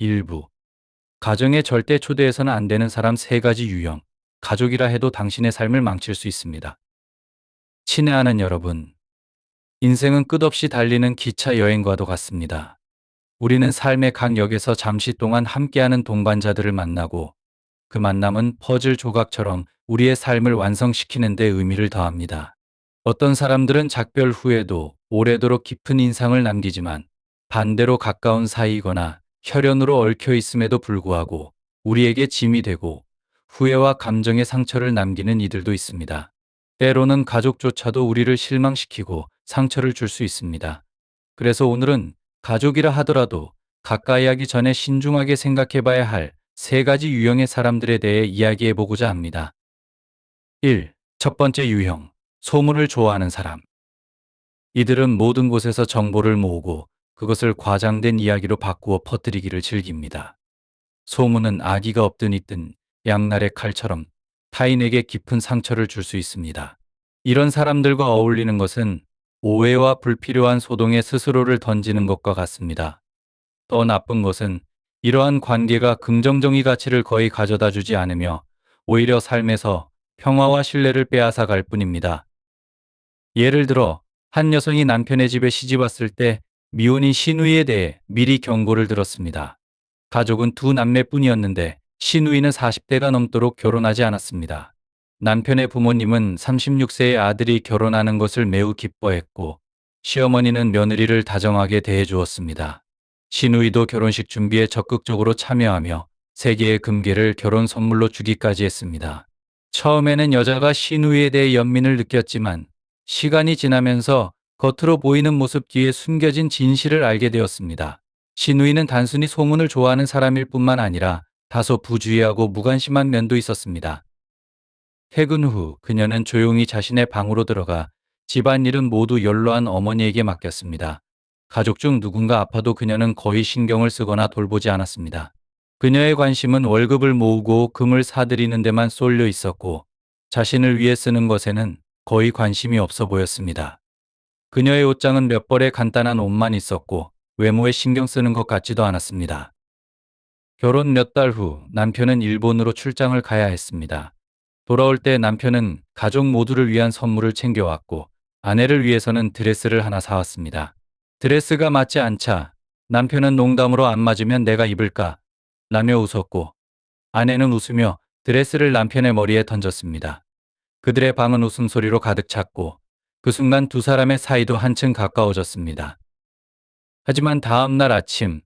일부 가정에 절대 초대해서는 안 되는 사람 세 가지 유형. 가족이라 해도 당신의 삶을 망칠 수 있습니다. 친애하는 여러분. 인생은 끝없이 달리는 기차 여행과도 같습니다. 우리는 삶의 각 역에서 잠시 동안 함께하는 동반자들을 만나고 그 만남은 퍼즐 조각처럼 우리의 삶을 완성시키는 데 의미를 더합니다. 어떤 사람들은 작별 후에도 오래도록 깊은 인상을 남기지만 반대로 가까운 사이이거나 혈연으로 얽혀 있음에도 불구하고 우리에게 짐이 되고 후회와 감정의 상처를 남기는 이들도 있습니다. 때로는 가족조차도 우리를 실망시키고 상처를 줄 수 있습니다. 그래서 오늘은 가족이라 하더라도 가까이 하기 전에 신중하게 생각해 봐야 할 세 가지 유형의 사람들에 대해 이야기해 보고자 합니다. 1. 첫 번째 유형. 소문을 좋아하는 사람. 이들은 모든 곳에서 정보를 모으고 그것을 과장된 이야기로 바꾸어 퍼뜨리기를 즐깁니다. 소문은 아기가 없든 있든 양날의 칼처럼 타인에게 깊은 상처를 줄 수 있습니다. 이런 사람들과 어울리는 것은 오해와 불필요한 소동에 스스로를 던지는 것과 같습니다. 더 나쁜 것은 이러한 관계가 긍정적인 가치를 거의 가져다 주지 않으며 오히려 삶에서 평화와 신뢰를 빼앗아 갈 뿐입니다. 예를 들어 한 여성이 남편의 집에 시집 왔을 때 미혼인 신우이에 대해 미리 경고를 들었습니다. 가족은 두 남매뿐이었는데 신우이는 40대가 넘도록 결혼하지 않았습니다. 남편의 부모님은 36세의 아들이 결혼하는 것을 매우 기뻐했고 시어머니는 며느리를 다정하게 대해주었습니다. 신우이도 결혼식 준비에 적극적으로 참여하며 세 개의 금괴를 결혼 선물로 주기까지 했습니다. 처음에는 여자가 신우이에 대해 연민을 느꼈지만 시간이 지나면서 겉으로 보이는 모습 뒤에 숨겨진 진실을 알게 되었습니다. 신우이는 단순히 소문을 좋아하는 사람일 뿐만 아니라 다소 부주의하고 무관심한 면도 있었습니다. 퇴근 후 그녀는 조용히 자신의 방으로 들어가 집안일은 모두 연로한 어머니에게 맡겼습니다. 가족 중 누군가 아파도 그녀는 거의 신경을 쓰거나 돌보지 않았습니다. 그녀의 관심은 월급을 모으고 금을 사들이는 데만 쏠려 있었고 자신을 위해 쓰는 것에는 거의 관심이 없어 보였습니다. 그녀의 옷장은 몇 벌의 간단한 옷만 있었고 외모에 신경 쓰는 것 같지도 않았습니다. 결혼 몇 달 후 남편은 일본으로 출장을 가야 했습니다. 돌아올 때 남편은 가족 모두를 위한 선물을 챙겨왔고 아내를 위해서는 드레스를 하나 사왔습니다. 드레스가 맞지 않자 남편은 농담으로 안 맞으면 내가 입을까? 라며 웃었고 아내는 웃으며 드레스를 남편의 머리에 던졌습니다. 그들의 방은 웃음소리로 가득 찼고 그 순간 두 사람의 사이도 한층 가까워졌습니다. 하지만 다음 날 아침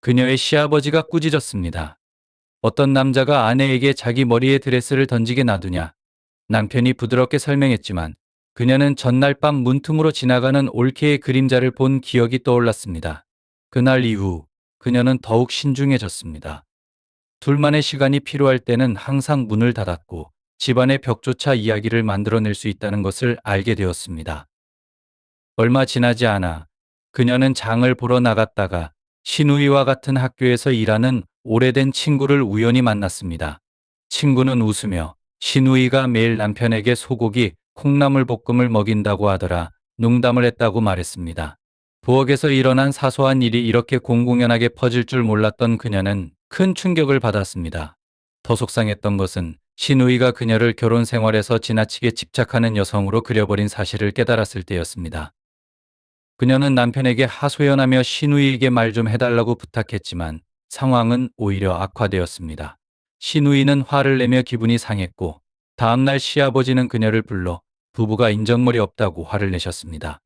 그녀의 시아버지가 꾸짖었습니다. 어떤 남자가 아내에게 자기 머리에 드레스를 던지게 놔두냐. 남편이 부드럽게 설명했지만 그녀는 전날 밤 문틈으로 지나가는 올케의 그림자를 본 기억이 떠올랐습니다. 그날 이후 그녀는 더욱 신중해졌습니다. 둘만의 시간이 필요할 때는 항상 문을 닫았고 집안의 벽조차 이야기를 만들어낼 수 있다는 것을 알게 되었습니다. 얼마 지나지 않아 그녀는 장을 보러 나갔다가 신우이와 같은 학교에서 일하는 오래된 친구를 우연히 만났습니다. 친구는 웃으며 신우이가 매일 남편에게 소고기, 콩나물 볶음을 먹인다고 하더라 농담을 했다고 말했습니다. 부엌에서 일어난 사소한 일이 이렇게 공공연하게 퍼질 줄 몰랐던 그녀는 큰 충격을 받았습니다. 더 속상했던 것은 신우이가 그녀를 결혼 생활에서 지나치게 집착하는 여성으로 그려버린 사실을 깨달았을 때였습니다. 그녀는 남편에게 하소연하며 신우이에게 말 좀 해달라고 부탁했지만 상황은 오히려 악화되었습니다. 신우이는 화를 내며 기분이 상했고 다음날 시아버지는 그녀를 불러 부부가 인정머리 없다고 화를 내셨습니다.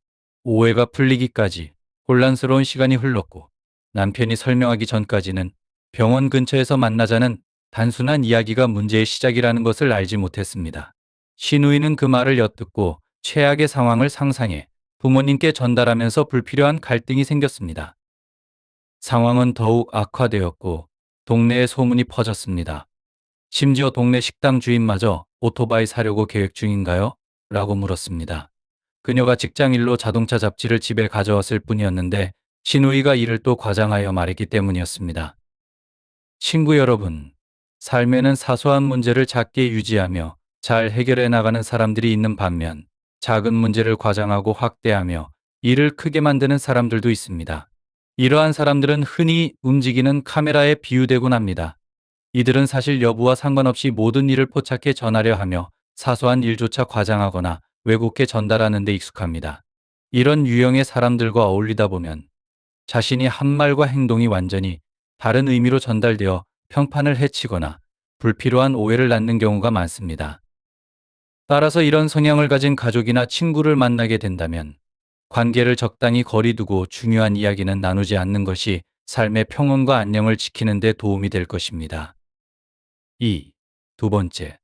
오해가 풀리기까지 혼란스러운 시간이 흘렀고 남편이 설명하기 전까지는 병원 근처에서 만나자는 단순한 이야기가 문제의 시작이라는 것을 알지 못했습니다. 신우이는 그 말을 엿듣고 최악의 상황을 상상해 부모님께 전달하면서 불필요한 갈등이 생겼습니다. 상황은 더욱 악화되었고 동네에 소문이 퍼졌습니다. 심지어 동네 식당 주인마저 오토바이 사려고 계획 중인가요? 라고 물었습니다. 그녀가 직장일로 자동차 잡지를 집에 가져왔을 뿐이었는데 신우이가 이를 또 과장하여 말했기 때문이었습니다. 친구 여러분, 삶에는 사소한 문제를 작게 유지하며 잘 해결해 나가는 사람들이 있는 반면 작은 문제를 과장하고 확대하며 일을 크게 만드는 사람들도 있습니다. 이러한 사람들은 흔히 움직이는 카메라에 비유되곤 합니다. 이들은 사실 여부와 상관없이 모든 일을 포착해 전하려 하며 사소한 일조차 과장하거나 왜곡해 전달하는 데 익숙합니다. 이런 유형의 사람들과 어울리다 보면 자신이 한 말과 행동이 완전히 다른 의미로 전달되어 평판을 해치거나 불필요한 오해를 낳는 경우가 많습니다. 따라서 이런 성향을 가진 가족이나 친구를 만나게 된다면 관계를 적당히 거리두고 중요한 이야기는 나누지 않는 것이 삶의 평온과 안녕을 지키는 데 도움이 될 것입니다. 2. 두 번째.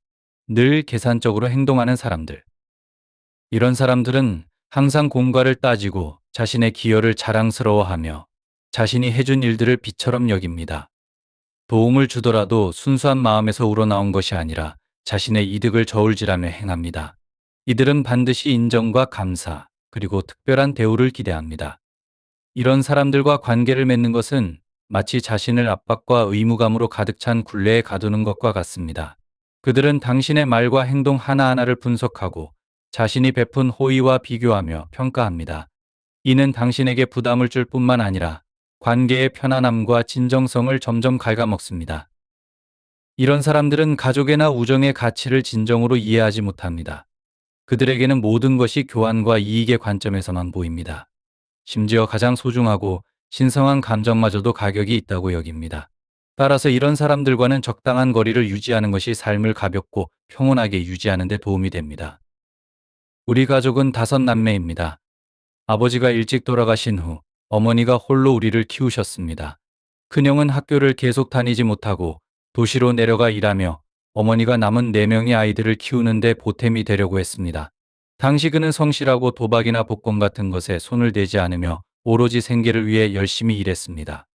늘 계산적으로 행동하는 사람들. 이런 사람들은 항상 공과를 따지고 자신의 기여를 자랑스러워하며 자신이 해준 일들을 빛처럼 여깁니다. 도움을 주더라도 순수한 마음에서 우러나온 것이 아니라 자신의 이득을 저울질하며 행합니다. 이들은 반드시 인정과 감사, 그리고 특별한 대우를 기대합니다. 이런 사람들과 관계를 맺는 것은 마치 자신을 압박과 의무감으로 가득 찬 굴레에 가두는 것과 같습니다. 그들은 당신의 말과 행동 하나하나를 분석하고 자신이 베푼 호의와 비교하며 평가합니다. 이는 당신에게 부담을 줄 뿐만 아니라 관계의 편안함과 진정성을 점점 갉아먹습니다. 이런 사람들은 가족애나 우정의 가치를 진정으로 이해하지 못합니다. 그들에게는 모든 것이 교환과 이익의 관점에서만 보입니다. 심지어 가장 소중하고 신성한 감정마저도 가격이 있다고 여깁니다. 따라서 이런 사람들과는 적당한 거리를 유지하는 것이 삶을 가볍고 평온하게 유지하는 데 도움이 됩니다. 우리 가족은 다섯 남매입니다. 아버지가 일찍 돌아가신 후 어머니가 홀로 우리를 키우셨습니다. 큰형은 학교를 계속 다니지 못하고 도시로 내려가 일하며 어머니가 남은 4명의 아이들을 키우는데 보탬이 되려고 했습니다. 당시 그는 성실하고 도박이나 복권 같은 것에 손을 대지 않으며 오로지 생계를 위해 열심히 일했습니다.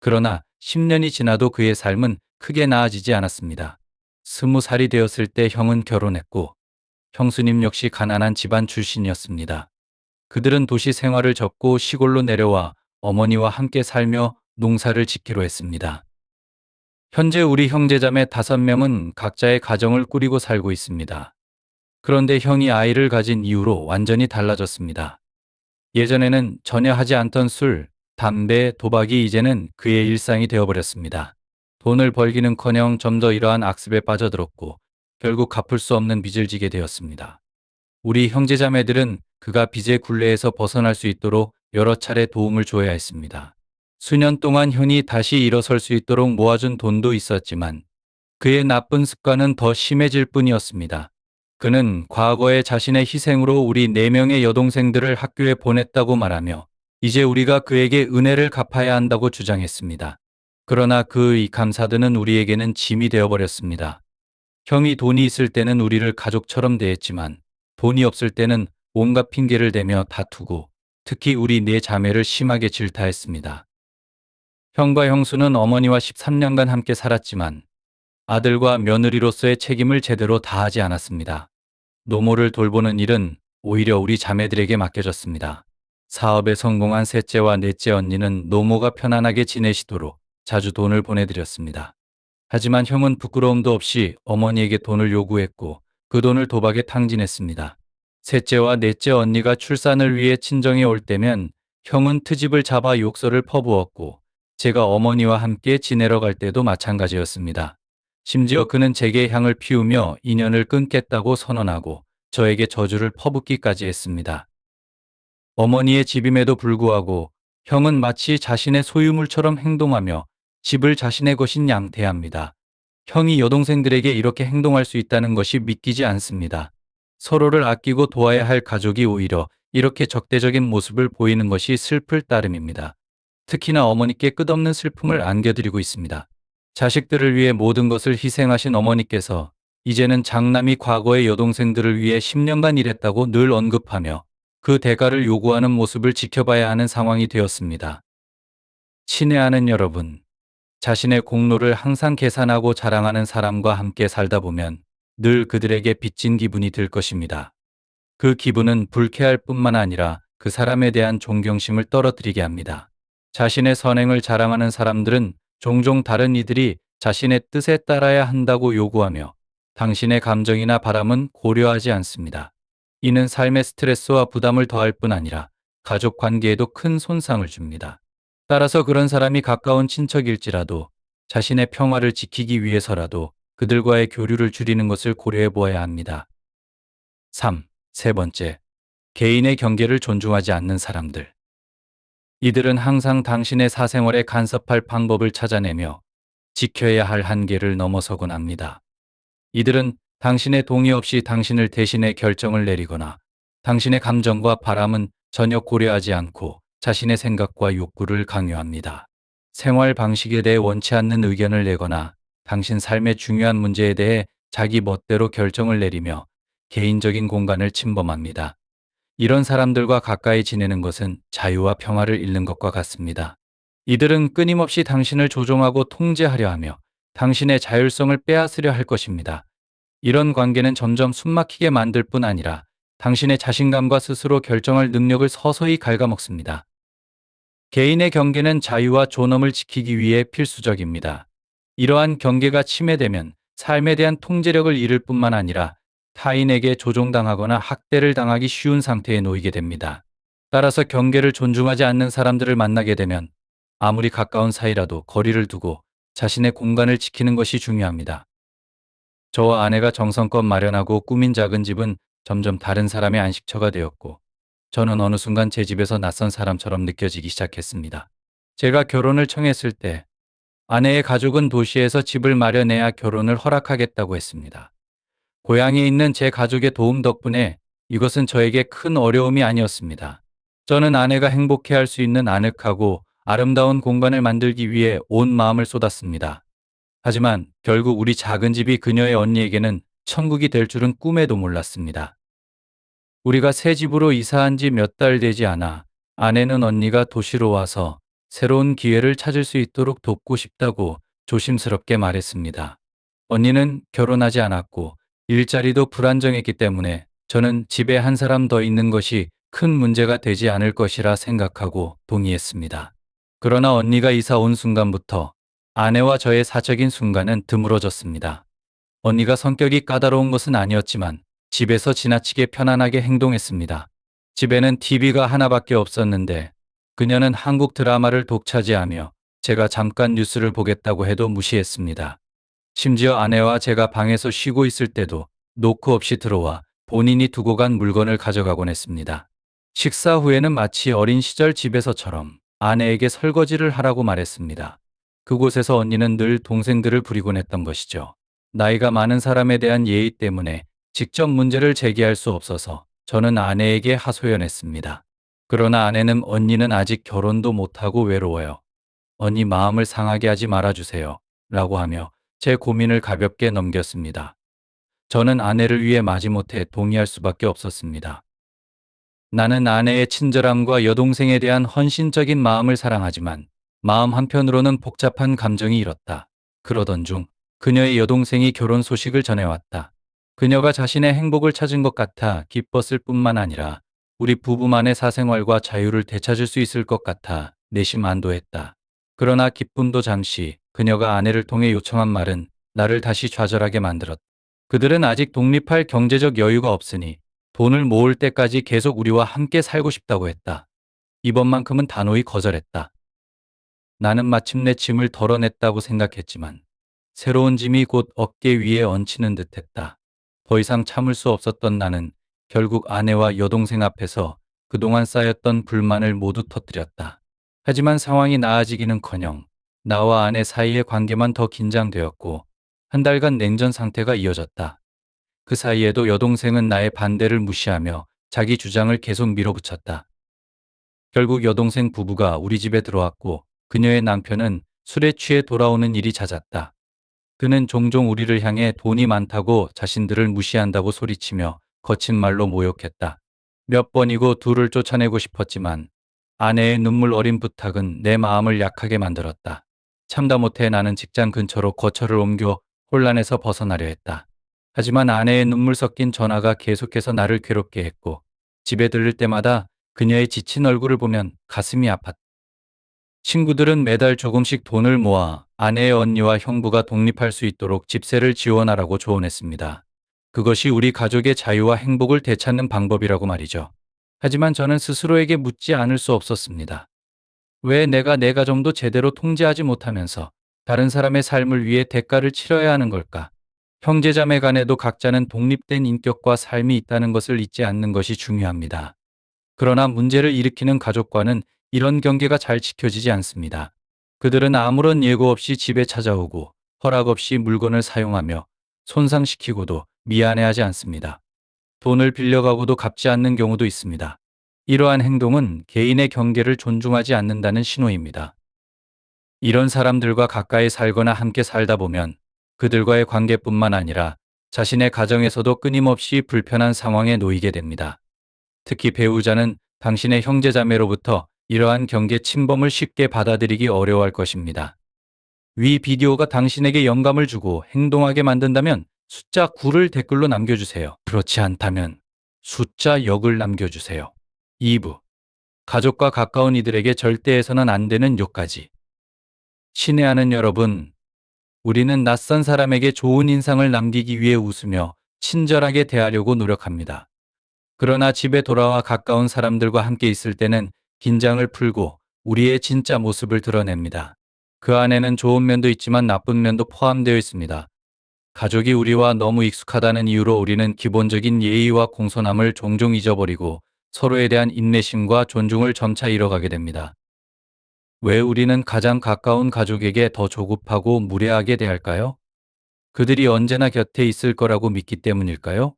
그러나 10년이 지나도 그의 삶은 크게 나아지지 않았습니다. 스무 살이 되었을 때 형은 결혼했고 형수님 역시 가난한 집안 출신이었습니다. 그들은 도시 생활을 접고 시골로 내려와 어머니와 함께 살며 농사를 짓기로 했습니다. 현재 우리 형제자매 다섯 명은 각자의 가정을 꾸리고 살고 있습니다. 그런데 형이 아이를 가진 이후로 완전히 달라졌습니다. 예전에는 전혀 하지 않던 술, 담배, 도박이 이제는 그의 일상이 되어버렸습니다. 돈을 벌기는 커녕 좀더 이러한 악습에 빠져들었고 결국 갚을 수 없는 빚을 지게 되었습니다. 우리 형제자매들은 그가 빚의 굴레에서 벗어날 수 있도록 여러 차례 도움을 줘야 했습니다. 수년 동안 현이 다시 일어설 수 있도록 모아준 돈도 있었지만 그의 나쁜 습관은 더 심해질 뿐이었습니다. 그는 과거에 자신의 희생으로 우리 네 명의 여동생들을 학교에 보냈다고 말하며 이제 우리가 그에게 은혜를 갚아야 한다고 주장했습니다. 그러나 그의 감사드는 우리에게는 짐이 되어버렸습니다. 형이 돈이 있을 때는 우리를 가족처럼 대했지만 돈이 없을 때는 온갖 핑계를 대며 다투고 특히 우리 네 자매를 심하게 질타했습니다. 형과 형수는 어머니와 13년간 함께 살았지만 아들과 며느리로서의 책임을 제대로 다하지 않았습니다. 노모를 돌보는 일은 오히려 우리 자매들에게 맡겨졌습니다. 사업에 성공한 셋째와 넷째 언니는 노모가 편안하게 지내시도록 자주 돈을 보내드렸습니다. 하지만 형은 부끄러움도 없이 어머니에게 돈을 요구했고 그 돈을 도박에 탕진했습니다. 셋째와 넷째 언니가 출산을 위해 친정에 올 때면 형은 트집을 잡아 욕설을 퍼부었고 제가 어머니와 함께 지내러 갈 때도 마찬가지였습니다. 심지어 그는 제게 향을 피우며 인연을 끊겠다고 선언하고 저에게 저주를 퍼붓기까지 했습니다. 어머니의 집임에도 불구하고 형은 마치 자신의 소유물처럼 행동하며 집을 자신의 것인 양 대합니다. 형이 여동생들에게 이렇게 행동할 수 있다는 것이 믿기지 않습니다. 서로를 아끼고 도와야 할 가족이 오히려 이렇게 적대적인 모습을 보이는 것이 슬플 따름입니다. 특히나 어머니께 끝없는 슬픔을 안겨드리고 있습니다. 자식들을 위해 모든 것을 희생하신 어머니께서 이제는 장남이 과거의 여동생들을 위해 10년간 일했다고 늘 언급하며 그 대가를 요구하는 모습을 지켜봐야 하는 상황이 되었습니다. 친애하는 여러분, 자신의 공로를 항상 계산하고 자랑하는 사람과 함께 살다 보면 늘 그들에게 빚진 기분이 들 것입니다. 그 기분은 불쾌할 뿐만 아니라 그 사람에 대한 존경심을 떨어뜨리게 합니다. 자신의 선행을 자랑하는 사람들은 종종 다른 이들이 자신의 뜻에 따라야 한다고 요구하며 당신의 감정이나 바람은 고려하지 않습니다. 이는 삶의 스트레스와 부담을 더할 뿐 아니라 가족 관계에도 큰 손상을 줍니다. 따라서 그런 사람이 가까운 친척일지라도 자신의 평화를 지키기 위해서라도 그들과의 교류를 줄이는 것을 고려해 보아야 합니다. 3. 세 번째. 개인의 경계를 존중하지 않는 사람들. 이들은 항상 당신의 사생활에 간섭할 방법을 찾아내며 지켜야 할 한계를 넘어서곤 합니다. 이들은 당신의 동의 없이 당신을 대신해 결정을 내리거나 당신의 감정과 바람은 전혀 고려하지 않고 자신의 생각과 욕구를 강요합니다. 생활 방식에 대해 원치 않는 의견을 내거나 당신 삶의 중요한 문제에 대해 자기 멋대로 결정을 내리며 개인적인 공간을 침범합니다. 이런 사람들과 가까이 지내는 것은 자유와 평화를 잃는 것과 같습니다. 이들은 끊임없이 당신을 조종하고 통제하려 하며 당신의 자율성을 빼앗으려 할 것입니다. 이런 관계는 점점 숨막히게 만들 뿐 아니라 당신의 자신감과 스스로 결정할 능력을 서서히 갉아먹습니다. 개인의 경계는 자유와 존엄을 지키기 위해 필수적입니다. 이러한 경계가 침해되면 삶에 대한 통제력을 잃을 뿐만 아니라 타인에게 조종당하거나 학대를 당하기 쉬운 상태에 놓이게 됩니다. 따라서 경계를 존중하지 않는 사람들을 만나게 되면 아무리 가까운 사이라도 거리를 두고 자신의 공간을 지키는 것이 중요합니다. 저와 아내가 정성껏 마련하고 꾸민 작은 집은 점점 다른 사람의 안식처가 되었고 저는 어느 순간 제 집에서 낯선 사람처럼 느껴지기 시작했습니다. 제가 결혼을 청했을 때 아내의 가족은 도시에서 집을 마련해야 결혼을 허락하겠다고 했습니다. 고향에 있는 제 가족의 도움 덕분에 이것은 저에게 큰 어려움이 아니었습니다. 저는 아내가 행복해 할 수 있는 아늑하고 아름다운 공간을 만들기 위해 온 마음을 쏟았습니다. 하지만 결국 우리 작은 집이 그녀의 언니에게는 천국이 될 줄은 꿈에도 몰랐습니다. 우리가 새 집으로 이사한 지 몇 달 되지 않아 아내는 언니가 도시로 와서 새로운 기회를 찾을 수 있도록 돕고 싶다고 조심스럽게 말했습니다. 언니는 결혼하지 않았고 일자리도 불안정했기 때문에 저는 집에 한 사람 더 있는 것이 큰 문제가 되지 않을 것이라 생각하고 동의했습니다. 그러나 언니가 이사 온 순간부터 아내와 저의 사적인 순간은 드물어졌습니다. 언니가 성격이 까다로운 것은 아니었지만 집에서 지나치게 편안하게 행동했습니다. 집에는 TV가 하나밖에 없었는데 그녀는 한국 드라마를 독차지하며 제가 잠깐 뉴스를 보겠다고 해도 무시했습니다. 심지어 아내와 제가 방에서 쉬고 있을 때도 노크 없이 들어와 본인이 두고 간 물건을 가져가곤 했습니다. 식사 후에는 마치 어린 시절 집에서처럼 아내에게 설거지를 하라고 말했습니다. 그곳에서 언니는 늘 동생들을 부리곤 했던 것이죠. 나이가 많은 사람에 대한 예의 때문에 직접 문제를 제기할 수 없어서 저는 아내에게 하소연했습니다. 그러나 아내는 언니는 아직 결혼도 못하고 외로워요. 언니 마음을 상하게 하지 말아주세요. 라고 하며 제 고민을 가볍게 넘겼습니다. 저는 아내를 위해 마지못해 동의할 수밖에 없었습니다. 나는 아내의 친절함과 여동생에 대한 헌신적인 마음을 사랑하지만 마음 한편으로는 복잡한 감정이 일었다. 그러던 중 그녀의 여동생이 결혼 소식을 전해왔다. 그녀가 자신의 행복을 찾은 것 같아 기뻤을 뿐만 아니라 우리 부부만의 사생활과 자유를 되찾을 수 있을 것 같아 내심 안도했다. 그러나 기쁨도 잠시 그녀가 아내를 통해 요청한 말은 나를 다시 좌절하게 만들었다. 그들은 아직 독립할 경제적 여유가 없으니 돈을 모을 때까지 계속 우리와 함께 살고 싶다고 했다. 이번만큼은 단호히 거절했다. 나는 마침내 짐을 덜어냈다고 생각했지만 새로운 짐이 곧 어깨 위에 얹히는 듯 했다. 더 이상 참을 수 없었던 나는 결국 아내와 여동생 앞에서 그동안 쌓였던 불만을 모두 터뜨렸다. 하지만 상황이 나아지기는커녕 나와 아내 사이의 관계만 더 긴장되었고 한 달간 냉전 상태가 이어졌다. 그 사이에도 여동생은 나의 반대를 무시하며 자기 주장을 계속 밀어붙였다. 결국 여동생 부부가 우리 집에 들어왔고 그녀의 남편은 술에 취해 돌아오는 일이 잦았다. 그는 종종 우리를 향해 돈이 많다고 자신들을 무시한다고 소리치며 거친 말로 모욕했다. 몇 번이고 둘을 쫓아내고 싶었지만 아내의 눈물 어린 부탁은 내 마음을 약하게 만들었다. 참다 못해 나는 직장 근처로 거처를 옮겨 혼란에서 벗어나려 했다. 하지만 아내의 눈물 섞인 전화가 계속해서 나를 괴롭게 했고 집에 들를 때마다 그녀의 지친 얼굴을 보면 가슴이 아팠다. 친구들은 매달 조금씩 돈을 모아 아내의 언니와 형부가 독립할 수 있도록 집세를 지원하라고 조언했습니다. 그것이 우리 가족의 자유와 행복을 되찾는 방법이라고 말이죠. 하지만 저는 스스로에게 묻지 않을 수 없었습니다. 왜 내가 내 가정도 제대로 통제하지 못하면서 다른 사람의 삶을 위해 대가를 치러야 하는 걸까? 형제자매 간에도 각자는 독립된 인격과 삶이 있다는 것을 잊지 않는 것이 중요합니다. 그러나 문제를 일으키는 가족과는 이런 경계가 잘 지켜지지 않습니다. 그들은 아무런 예고 없이 집에 찾아오고 허락 없이 물건을 사용하며 손상시키고도 미안해하지 않습니다. 돈을 빌려가고도 갚지 않는 경우도 있습니다. 이러한 행동은 개인의 경계를 존중하지 않는다는 신호입니다. 이런 사람들과 가까이 살거나 함께 살다 보면 그들과의 관계뿐만 아니라 자신의 가정에서도 끊임없이 불편한 상황에 놓이게 됩니다. 특히 배우자는 당신의 형제자매로부터 이러한 경계 침범을 쉽게 받아들이기 어려워할 것입니다. 위 비디오가 당신에게 영감을 주고 행동하게 만든다면 숫자 9를 댓글로 남겨주세요. 그렇지 않다면 숫자 역을 남겨주세요. 2부. 가족과 가까운 이들에게 절대 해서는 안 되는 욕까지. 친애하는 여러분, 우리는 낯선 사람에게 좋은 인상을 남기기 위해 웃으며 친절하게 대하려고 노력합니다. 그러나 집에 돌아와 가까운 사람들과 함께 있을 때는 긴장을 풀고 우리의 진짜 모습을 드러냅니다. 그 안에는 좋은 면도 있지만 나쁜 면도 포함되어 있습니다. 가족이 우리와 너무 익숙하다는 이유로 우리는 기본적인 예의와 공손함을 종종 잊어버리고 서로에 대한 인내심과 존중을 점차 잃어가게 됩니다. 왜 우리는 가장 가까운 가족에게 더 조급하고 무례하게 대할까요? 그들이 언제나 곁에 있을 거라고 믿기 때문일까요?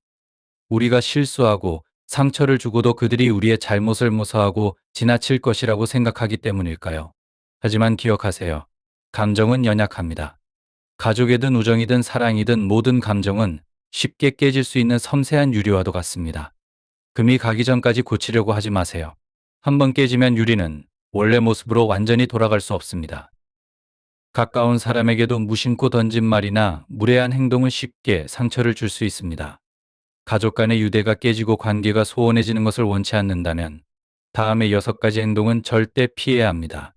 우리가 실수하고 상처를 주고도 그들이 우리의 잘못을 모사하고 지나칠 것이라고 생각하기 때문일까요? 하지만 기억하세요. 감정은 연약합니다. 가족이든 우정이든 사랑이든 모든 감정은 쉽게 깨질 수 있는 섬세한 유리와도 같습니다. 금이 가기 전까지 고치려고 하지 마세요. 한번 깨지면 유리는 원래 모습으로 완전히 돌아갈 수 없습니다. 가까운 사람에게도 무심코 던진 말이나 무례한 행동은 쉽게 상처를 줄 수 있습니다. 가족 간의 유대가 깨지고 관계가 소원해지는 것을 원치 않는다면 다음의 여섯 가지 행동은 절대 피해야 합니다.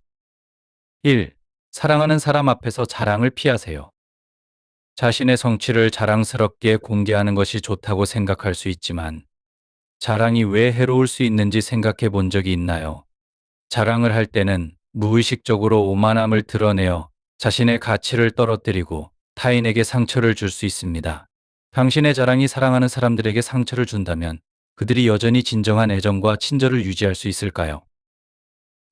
1. 사랑하는 사람 앞에서 자랑을 피하세요. 자신의 성취를 자랑스럽게 공개하는 것이 좋다고 생각할 수 있지만 자랑이 왜 해로울 수 있는지 생각해 본 적이 있나요? 자랑을 할 때는 무의식적으로 오만함을 드러내어 자신의 가치를 떨어뜨리고 타인에게 상처를 줄 수 있습니다. 당신의 자랑이 사랑하는 사람들에게 상처를 준다면 그들이 여전히 진정한 애정과 친절을 유지할 수 있을까요?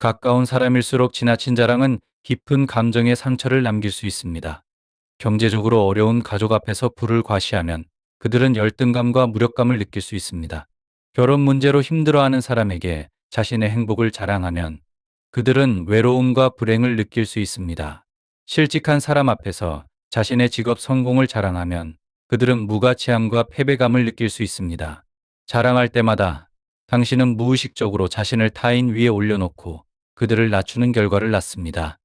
가까운 사람일수록 지나친 자랑은 깊은 감정의 상처를 남길 수 있습니다. 경제적으로 어려운 가족 앞에서 불을 과시하면 그들은 열등감과 무력감을 느낄 수 있습니다. 결혼 문제로 힘들어하는 사람에게 자신의 행복을 자랑하면 그들은 외로움과 불행을 느낄 수 있습니다. 실직한 사람 앞에서 자신의 직업 성공을 자랑하면 그들은 무가치함과 패배감을 느낄 수 있습니다. 자랑할 때마다 당신은 무의식적으로 자신을 타인 위에 올려놓고 그들을 낮추는 결과를 낳습니다.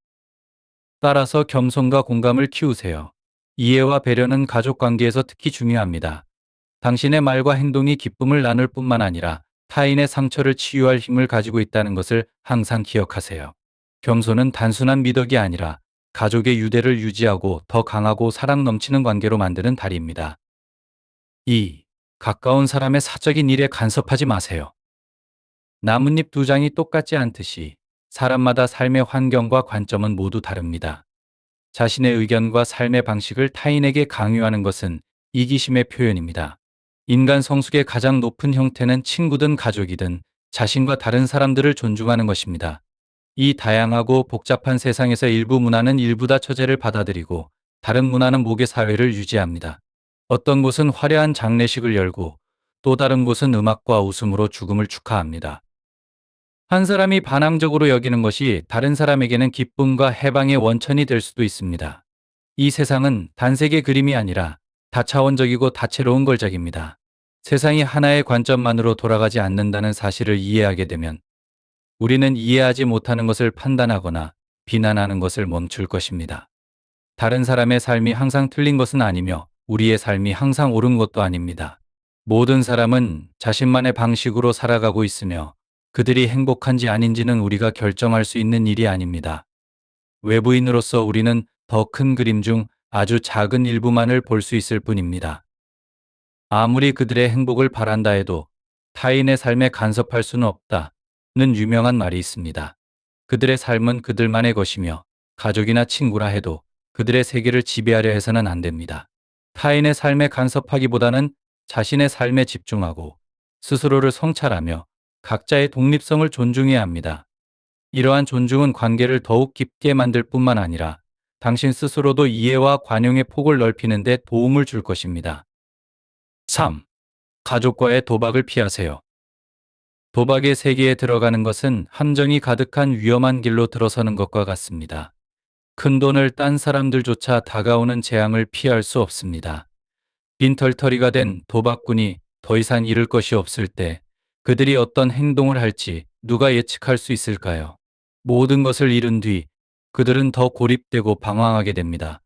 따라서 겸손과 공감을 키우세요. 이해와 배려는 가족 관계에서 특히 중요합니다. 당신의 말과 행동이 기쁨을 나눌 뿐만 아니라 타인의 상처를 치유할 힘을 가지고 있다는 것을 항상 기억하세요. 겸손은 단순한 미덕이 아니라 가족의 유대를 유지하고 더 강하고 사랑 넘치는 관계로 만드는 다리입니다. 2. 가까운 사람의 사적인 일에 간섭하지 마세요. 나뭇잎 두 장이 똑같지 않듯이 사람마다 삶의 환경과 관점은 모두 다릅니다. 자신의 의견과 삶의 방식을 타인에게 강요하는 것은 이기심의 표현입니다. 인간 성숙의 가장 높은 형태는 친구든 가족이든 자신과 다른 사람들을 존중하는 것입니다. 이 다양하고 복잡한 세상에서 일부 문화는 일부다 처제를 받아들이고 다른 문화는 목의 사회를 유지합니다. 어떤 곳은 화려한 장례식을 열고 또 다른 곳은 음악과 웃음으로 죽음을 축하합니다. 한 사람이 반항적으로 여기는 것이 다른 사람에게는 기쁨과 해방의 원천이 될 수도 있습니다. 이 세상은 단색의 그림이 아니라 다차원적이고 다채로운 걸작입니다. 세상이 하나의 관점만으로 돌아가지 않는다는 사실을 이해하게 되면 우리는 이해하지 못하는 것을 판단하거나 비난하는 것을 멈출 것입니다. 다른 사람의 삶이 항상 틀린 것은 아니며 우리의 삶이 항상 옳은 것도 아닙니다. 모든 사람은 자신만의 방식으로 살아가고 있으며 그들이 행복한지 아닌지는 우리가 결정할 수 있는 일이 아닙니다. 외부인으로서 우리는 더 큰 그림 중 아주 작은 일부만을 볼 수 있을 뿐입니다. 아무리 그들의 행복을 바란다 해도 타인의 삶에 간섭할 수는 없다 는 유명한 말이 있습니다. 그들의 삶은 그들만의 것이며 가족이나 친구라 해도 그들의 세계를 지배하려 해서는 안 됩니다. 타인의 삶에 간섭하기보다는 자신의 삶에 집중하고 스스로를 성찰하며 각자의 독립성을 존중해야 합니다. 이러한 존중은 관계를 더욱 깊게 만들 뿐만 아니라 당신 스스로도 이해와 관용의 폭을 넓히는 데 도움을 줄 것입니다. 3. 가족과의 도박을 피하세요. 도박의 세계에 들어가는 것은 함정이 가득한 위험한 길로 들어서는 것과 같습니다. 큰 돈을 딴 사람들조차 다가오는 재앙을 피할 수 없습니다. 빈털터리가 된 도박꾼이 더 이상 잃을 것이 없을 때 그들이 어떤 행동을 할지 누가 예측할 수 있을까요? 모든 것을 잃은 뒤 그들은 더 고립되고 방황하게 됩니다.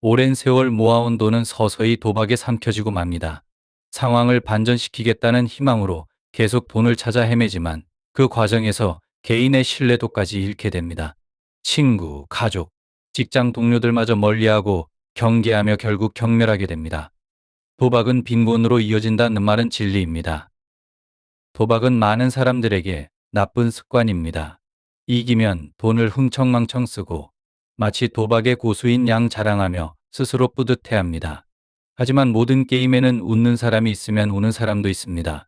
오랜 세월 모아온 돈은 서서히 도박에 삼켜지고 맙니다. 상황을 반전시키겠다는 희망으로 계속 돈을 찾아 헤매지만 그 과정에서 개인의 신뢰도까지 잃게 됩니다. 친구, 가족, 직장 동료들마저 멀리하고 경계하며 결국 경멸하게 됩니다. 도박은 빈곤으로 이어진다는 말은 진리입니다. 도박은 많은 사람들에게 나쁜 습관입니다. 이기면 돈을 흥청망청 쓰고 마치 도박의 고수인 양 자랑하며 스스로 뿌듯해합니다. 하지만 모든 게임에는 웃는 사람이 있으면 우는 사람도 있습니다.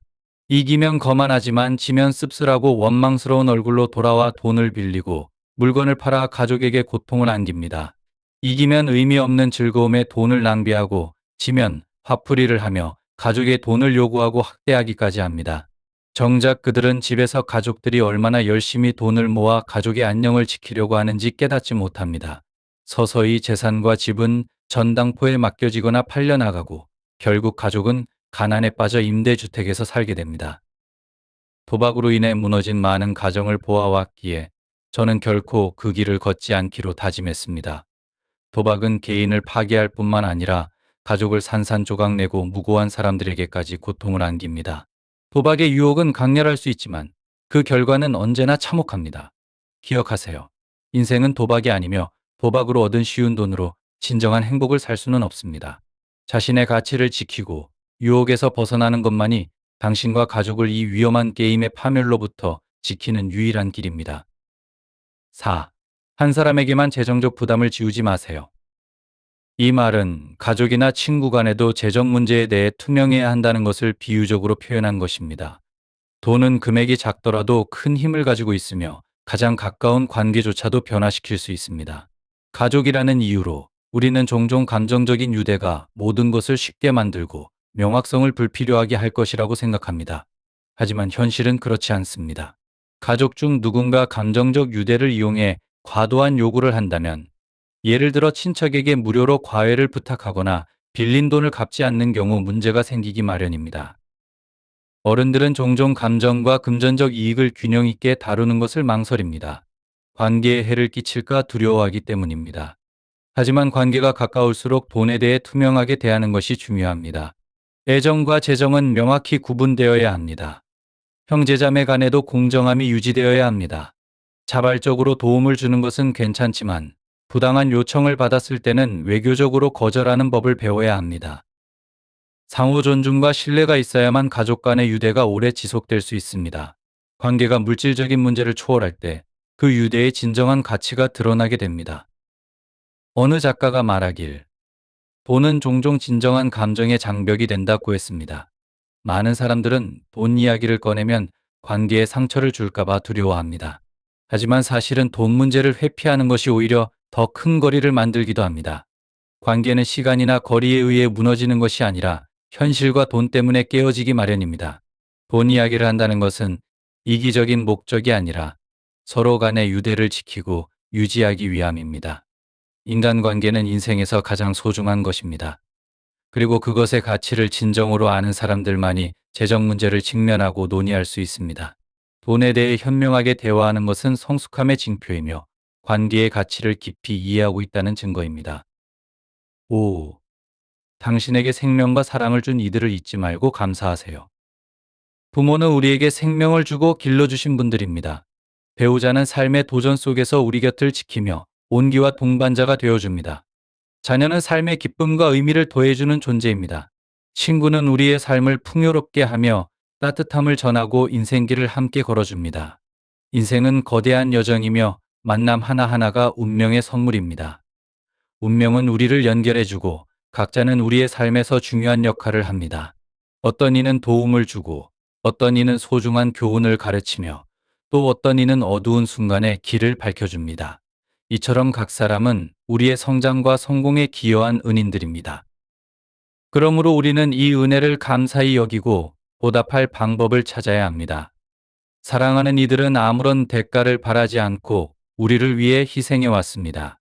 이기면 거만하지만 지면 씁쓸하고 원망스러운 얼굴로 돌아와 돈을 빌리고 물건을 팔아 가족에게 고통을 안깁니다. 이기면 의미 없는 즐거움에 돈을 낭비하고 지면 화풀이를 하며 가족의 돈을 요구하고 학대하기까지 합니다. 정작 그들은 집에서 가족들이 얼마나 열심히 돈을 모아 가족의 안녕을 지키려고 하는지 깨닫지 못합니다. 서서히 재산과 집은 전당포에 맡겨지거나 팔려나가고 결국 가족은 가난에 빠져 임대주택에서 살게 됩니다. 도박으로 인해 무너진 많은 가정을 보아왔기에 저는 결코 그 길을 걷지 않기로 다짐했습니다. 도박은 개인을 파괴할 뿐만 아니라 가족을 산산조각 내고 무고한 사람들에게까지 고통을 안깁니다. 도박의 유혹은 강렬할 수 있지만 그 결과는 언제나 참혹합니다. 기억하세요. 인생은 도박이 아니며 도박으로 얻은 쉬운 돈으로 진정한 행복을 살 수는 없습니다. 자신의 가치를 지키고 유혹에서 벗어나는 것만이 당신과 가족을 이 위험한 게임의 파멸로부터 지키는 유일한 길입니다. 4. 한 사람에게만 재정적 부담을 지우지 마세요. 이 말은 가족이나 친구 간에도 재정 문제에 대해 투명해야 한다는 것을 비유적으로 표현한 것입니다. 돈은 금액이 작더라도 큰 힘을 가지고 있으며 가장 가까운 관계조차도 변화시킬 수 있습니다. 가족이라는 이유로 우리는 종종 감정적인 유대가 모든 것을 쉽게 만들고 명확성을 불필요하게 할 것이라고 생각합니다. 하지만 현실은 그렇지 않습니다. 가족 중 누군가 감정적 유대를 이용해 과도한 요구를 한다면 예를 들어 친척에게 무료로 과외를 부탁하거나 빌린 돈을 갚지 않는 경우 문제가 생기기 마련입니다. 어른들은 종종 감정과 금전적 이익을 균형 있게 다루는 것을 망설입니다. 관계에 해를 끼칠까 두려워하기 때문입니다. 하지만 관계가 가까울수록 돈에 대해 투명하게 대하는 것이 중요합니다. 애정과 재정은 명확히 구분되어야 합니다. 형제자매 간에도 공정함이 유지되어야 합니다. 자발적으로 도움을 주는 것은 괜찮지만 부당한 요청을 받았을 때는 외교적으로 거절하는 법을 배워야 합니다. 상호 존중과 신뢰가 있어야만 가족 간의 유대가 오래 지속될 수 있습니다. 관계가 물질적인 문제를 초월할 때 그 유대의 진정한 가치가 드러나게 됩니다. 어느 작가가 말하길 돈은 종종 진정한 감정의 장벽이 된다고 했습니다. 많은 사람들은 돈 이야기를 꺼내면 관계에 상처를 줄까봐 두려워합니다. 하지만 사실은 돈 문제를 회피하는 것이 오히려 더 큰 거리를 만들기도 합니다. 관계는 시간이나 거리에 의해 무너지는 것이 아니라 현실과 돈 때문에 깨어지기 마련입니다. 돈 이야기를 한다는 것은 이기적인 목적이 아니라 서로 간의 유대를 지키고 유지하기 위함입니다. 인간관계는 인생에서 가장 소중한 것입니다. 그리고 그것의 가치를 진정으로 아는 사람들만이 재정 문제를 직면하고 논의할 수 있습니다. 돈에 대해 현명하게 대화하는 것은 성숙함의 징표이며 관계의 가치를 깊이 이해하고 있다는 증거입니다. 5. 당신에게 생명과 사랑을 준 이들을 잊지 말고 감사하세요. 부모는 우리에게 생명을 주고 길러주신 분들입니다. 배우자는 삶의 도전 속에서 우리 곁을 지키며 온기와 동반자가 되어줍니다. 자녀는 삶의 기쁨과 의미를 더해주는 존재입니다. 친구는 우리의 삶을 풍요롭게 하며 따뜻함을 전하고 인생길을 함께 걸어줍니다. 인생은 거대한 여정이며 만남 하나하나가 운명의 선물입니다. 운명은 우리를 연결해주고 각자는 우리의 삶에서 중요한 역할을 합니다. 어떤 이는 도움을 주고 어떤 이는 소중한 교훈을 가르치며 또 어떤 이는 어두운 순간에 길을 밝혀줍니다. 이처럼 각 사람은 우리의 성장과 성공에 기여한 은인들입니다. 그러므로 우리는 이 은혜를 감사히 여기고 보답할 방법을 찾아야 합니다. 사랑하는 이들은 아무런 대가를 바라지 않고 우리를 위해 희생해 왔습니다.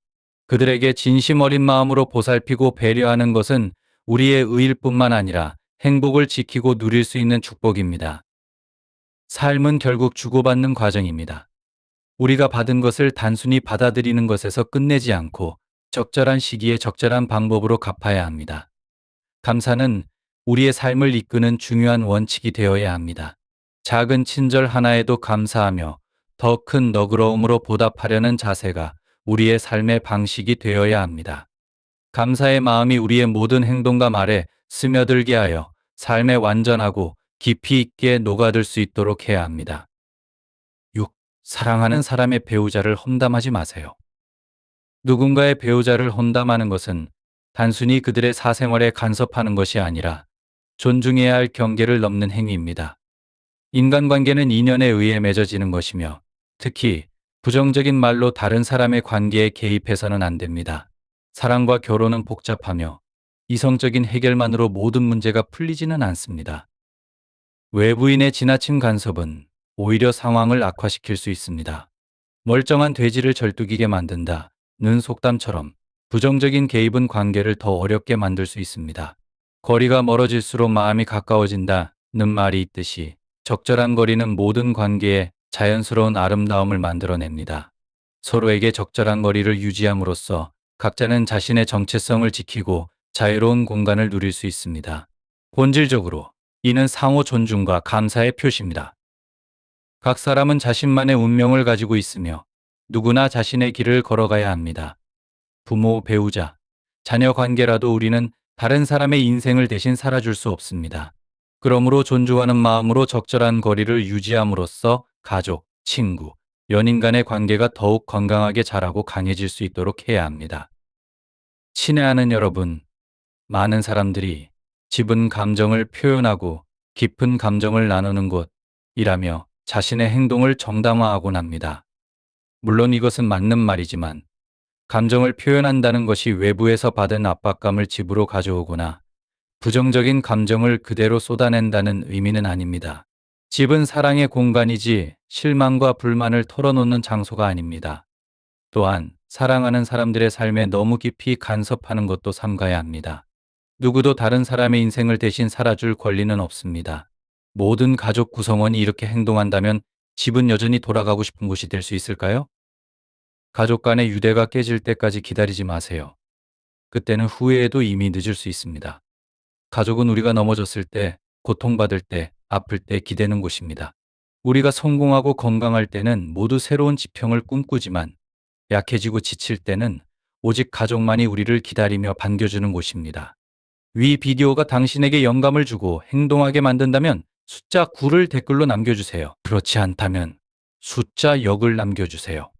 그들에게 진심 어린 마음으로 보살피고 배려하는 것은 우리의 의일 뿐만 아니라 행복을 지키고 누릴 수 있는 축복입니다. 삶은 결국 주고받는 과정입니다. 우리가 받은 것을 단순히 받아들이는 것에서 끝내지 않고 적절한 시기에 적절한 방법으로 갚아야 합니다. 감사는 우리의 삶을 이끄는 중요한 원칙이 되어야 합니다. 작은 친절 하나에도 감사하며 더 큰 너그러움으로 보답하려는 자세가 우리의 삶의 방식이 되어야 합니다. 감사의 마음이 우리의 모든 행동과 말에 스며들게 하여 삶에 완전하고 깊이 있게 녹아들 수 있도록 해야 합니다. 6. 사랑하는 사람의 배우자를 험담하지 마세요. 누군가의 배우자를 험담하는 것은 단순히 그들의 사생활에 간섭하는 것이 아니라 존중해야 할 경계를 넘는 행위입니다. 인간관계는 인연에 의해 맺어지는 것이며 특히 부정적인 말로 다른 사람의 관계에 개입해서는 안 됩니다. 사랑과 결혼은 복잡하며 이성적인 해결만으로 모든 문제가 풀리지는 않습니다. 외부인의 지나친 간섭은 오히려 상황을 악화시킬 수 있습니다. 멀쩡한 돼지를 절뚝이게 만든다 는 속담처럼 부정적인 개입은 관계를 더 어렵게 만들 수 있습니다. 거리가 멀어질수록 마음이 가까워진다 는 말이 있듯이 적절한 거리는 모든 관계에 자연스러운 아름다움을 만들어냅니다. 서로에게 적절한 거리를 유지함으로써 각자는 자신의 정체성을 지키고 자유로운 공간을 누릴 수 있습니다. 본질적으로 이는 상호 존중과 감사의 표시입니다. 각 사람은 자신만의 운명을 가지고 있으며 누구나 자신의 길을 걸어가야 합니다. 부모, 배우자, 자녀 관계라도 우리는 다른 사람의 인생을 대신 살아줄 수 없습니다. 그러므로 존중하는 마음으로 적절한 거리를 유지함으로써 가족, 친구, 연인 간의 관계가 더욱 건강하게 자라고 강해질 수 있도록 해야 합니다. 친애하는 여러분, 많은 사람들이 집은 감정을 표현하고 깊은 감정을 나누는 곳이라며 자신의 행동을 정당화하곤 합니다. 물론 이것은 맞는 말이지만 감정을 표현한다는 것이 외부에서 받은 압박감을 집으로 가져오거나 부정적인 감정을 그대로 쏟아낸다는 의미는 아닙니다. 집은 사랑의 공간이지 실망과 불만을 털어놓는 장소가 아닙니다. 또한 사랑하는 사람들의 삶에 너무 깊이 간섭하는 것도 삼가야 합니다. 누구도 다른 사람의 인생을 대신 살아줄 권리는 없습니다. 모든 가족 구성원이 이렇게 행동한다면 집은 여전히 돌아가고 싶은 곳이 될 수 있을까요? 가족 간의 유대가 깨질 때까지 기다리지 마세요. 그때는 후회해도 이미 늦을 수 있습니다. 가족은 우리가 넘어졌을 때, 고통받을 때, 아플 때 기대는 곳입니다. 우리가 성공하고 건강할 때는 모두 새로운 지평을 꿈꾸지만 약해지고 지칠 때는 오직 가족만이 우리를 기다리며 반겨주는 곳입니다. 위 비디오가 당신에게 영감을 주고 행동하게 만든다면 숫자 9를 댓글로 남겨주세요. 그렇지 않다면 숫자 역을 남겨주세요.